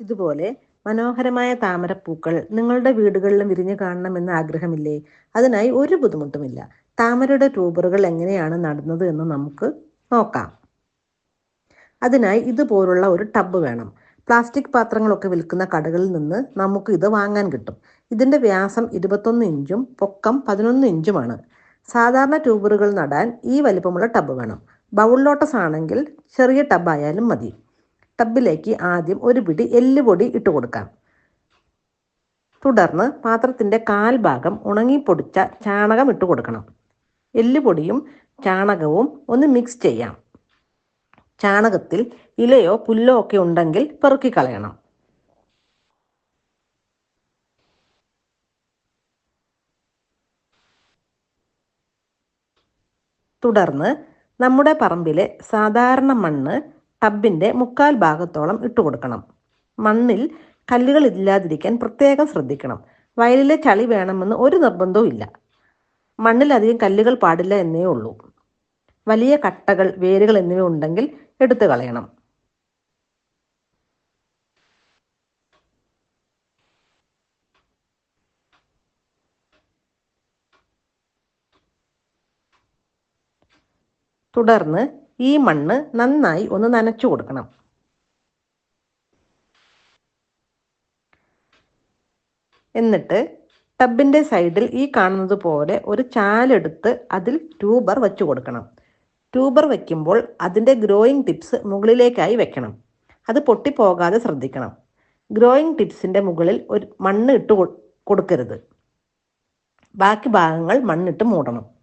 ഇതുപോലെ മനോഹരമായ താമരപ്പൂക്കൾ നിങ്ങളുടെ വീടുകളിലും വിരിഞ്ഞു കാണണമെന്ന് ആഗ്രഹമില്ലേ? അതിനായി ഒരു ബുദ്ധിമുട്ടുമില്ല. താമരയുടെ ട്യൂബറുകൾ എങ്ങനെയാണ് നടുന്നത് എന്ന് നമുക്ക് നോക്കാം. അതിനായി ഇതുപോലുള്ള ഒരു ടബ് വേണം. പ്ലാസ്റ്റിക് പാത്രങ്ങളൊക്കെ വിൽക്കുന്ന കടകളിൽ നിന്ന് നമുക്ക് ഇത് വാങ്ങാൻ കിട്ടും. ഇതിന്റെ വ്യാസം ഇരുപത്തൊന്ന് ഇഞ്ചും പൊക്കം പതിനൊന്ന് ഇഞ്ചുമാണ്. സാധാരണ ട്യൂബറുകൾ നടാൻ ഈ വലിപ്പമുള്ള ടബ് വേണം. ബൗൾ ലോട്ടസ് ആണെങ്കിൽ ചെറിയ ടബ് ആയാലും മതി. ടബിലേക്ക് ആദ്യം ഒരു പിടി എല്ലുപൊടി ഇട്ട് കൊടുക്കാം. തുടർന്ന് പാത്രത്തിന്റെ കാൽഭാഗം ഉണങ്ങിപ്പൊടിച്ച ചാണകം ഇട്ട് കൊടുക്കണം. എല്ലുപൊടിയും ചാണകവും ഒന്ന് മിക്സ് ചെയ്യാം. ചാണകത്തിൽ ഇലയോ പുല്ലോ ഒക്കെ ഉണ്ടെങ്കിൽ പെറുക്കി കളയണം. തുടർന്ന് നമ്മുടെ പറമ്പിലെ സാധാരണ മണ്ണ് ടബിന്റെ മുക്കാൽ ഭാഗത്തോളം ഇട്ട് കൊടുക്കണം. മണ്ണിൽ കല്ലുകൾ ഇല്ലാതിരിക്കാൻ പ്രത്യേകം ശ്രദ്ധിക്കണം. വയലിലെ ചളി വേണമെന്ന് ഒരു നിർബന്ധവും ഇല്ല. മണ്ണിലധികം കല്ലുകൾ പാടില്ല എന്നേ ഉള്ളൂ. വലിയ കട്ടകൾ വേരുകൾ എന്നിവ ഉണ്ടെങ്കിൽ എടുത്തു കളയണം. തുടർന്ന് ഈ മണ്ണ് നന്നായി ഒന്ന് നനച്ചു കൊടുക്കണം. എന്നിട്ട് ടബിന്റെ സൈഡിൽ ഈ കാണുന്നത് പോലെ ഒരു ചാലെടുത്ത് അതിൽ ട്യൂബർ വെച്ചു കൊടുക്കണം. ട്യൂബർ വെക്കുമ്പോൾ അതിന്റെ ഗ്രോയിങ് ടിപ്സ് മുകളിലേക്കായി വെക്കണം. അത് പൊട്ടിപ്പോകാതെ ശ്രദ്ധിക്കണം. ഗ്രോയിങ് ടിപ്സിന്റെ മുകളിൽ ഒരു മണ്ണ് ഇട്ട് കൊടുക്കരുത്. ബാക്കി ഭാഗങ്ങൾ മണ്ണിട്ട് മൂടണം.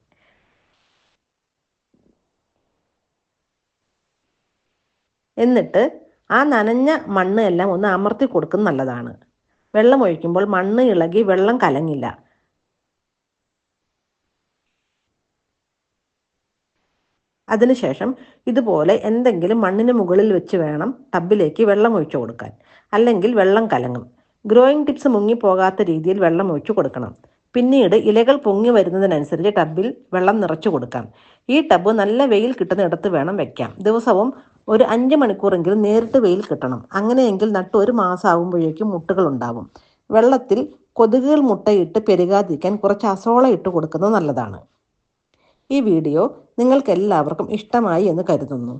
എന്നിട്ട് ആ നനഞ്ഞ മണ്ണ് എല്ലാം ഒന്ന് അമർത്തി കൊടുക്കുന്നത് നല്ലതാണ്. വെള്ളം ഒഴിക്കുമ്പോൾ മണ്ണ് ഇളകി വെള്ളം കലങ്ങില്ല. അതിനുശേഷം ഇതുപോലെ എന്തെങ്കിലും മണ്ണിന് മുകളിൽ വെച്ച് വേണം ടബിലേക്ക് വെള്ളം ഒഴിച്ചു കൊടുക്കാൻ. അല്ലെങ്കിൽ വെള്ളം കലങ്ങും. ഗ്രോയിങ് ടിപ്സ് മുങ്ങിപ്പോകാത്ത രീതിയിൽ വെള്ളം ഒഴിച്ചു കൊടുക്കണം. പിന്നീട് ഇലകൾ പൊങ്ങി വരുന്നതിനനുസരിച്ച് ടബിൽ വെള്ളം നിറച്ചു കൊടുക്കാം. ഈ ടബ് നല്ല വെയിൽ കിട്ടുന്നിടത്ത് വേണം വെക്കാം. ദിവസവും ഒരു അഞ്ച് മണിക്കൂറെങ്കിലും നേരിട്ട് വെയിൽ കിട്ടണം. അങ്ങനെയെങ്കിൽ നട്ട് ഒരു മാസം ആകുമ്പോഴേക്കും മുട്ടുകൾ ഉണ്ടാവും വെള്ളത്തിൽ കൊതുകുകൾ മുട്ടയിട്ട് പെരുകാതിരിക്കാൻ കുറച്ച് അസോള ഇട്ട് കൊടുക്കുന്നത് നല്ലതാണ്. ഈ വീഡിയോ നിങ്ങൾക്ക് എല്ലാവർക്കും ഇഷ്ടമായി എന്ന് കരുതുന്നു.